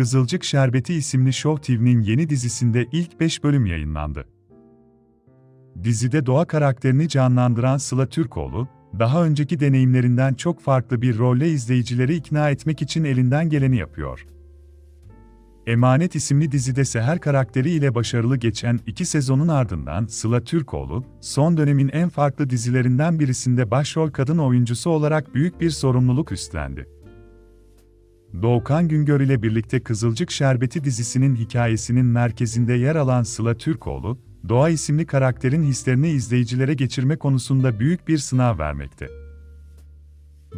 Kızılcık Şerbeti isimli Show TV'nin yeni dizisinde ilk 5 bölüm yayınlandı. Dizide Doğa karakterini canlandıran Sıla Türkoğlu, daha önceki deneyimlerinden çok farklı bir rolle izleyicileri ikna etmek için elinden geleni yapıyor. Emanet isimli dizide Seher karakteri ile başarılı geçen iki sezonun ardından Sıla Türkoğlu, son dönemin en farklı dizilerinden birisinde başrol kadın oyuncusu olarak büyük bir sorumluluk üstlendi. Doğukan Güngör ile birlikte Kızılcık Şerbeti dizisinin hikayesinin merkezinde yer alan Sıla Türkoğlu, Doğa isimli karakterin hislerini izleyicilere geçirme konusunda büyük bir sınav vermekte.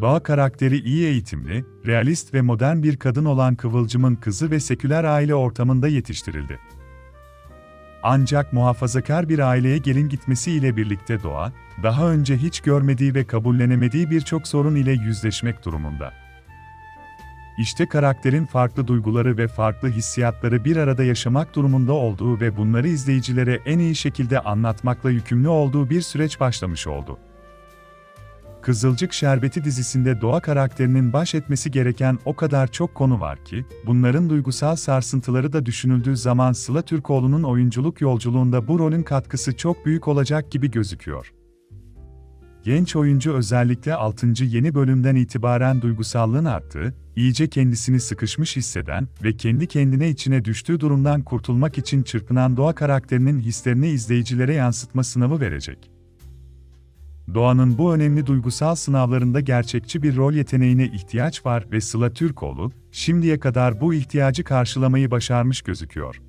Doğa karakteri iyi eğitimli, realist ve modern bir kadın olan Kıvılcım'ın kızı ve seküler aile ortamında yetiştirildi. Ancak muhafazakar bir aileye gelin gitmesiyle birlikte Doğa, daha önce hiç görmediği ve kabullenemediği birçok sorun ile yüzleşmek durumunda. İşte karakterin farklı duyguları ve farklı hissiyatları bir arada yaşamak durumunda olduğu ve bunları izleyicilere en iyi şekilde anlatmakla yükümlü olduğu bir süreç başlamış oldu. Kızılcık Şerbeti dizisinde Doğa karakterinin baş etmesi gereken o kadar çok konu var ki, bunların duygusal sarsıntıları da düşünüldüğü zaman Sıla Türkoğlu'nun oyunculuk yolculuğunda bu rolün katkısı çok büyük olacak gibi gözüküyor. Genç oyuncu özellikle 6. yeni bölümden itibaren duygusallığın arttığı, iyice kendisini sıkışmış hisseden ve kendi kendine içine düştüğü durumdan kurtulmak için çırpınan Doğa karakterinin hislerini izleyicilere yansıtma sınavı verecek. Doğan'ın bu önemli duygusal sınavlarında gerçekçi bir rol yeteneğine ihtiyaç var ve Sıla Türkoğlu, şimdiye kadar bu ihtiyacı karşılamayı başarmış gözüküyor.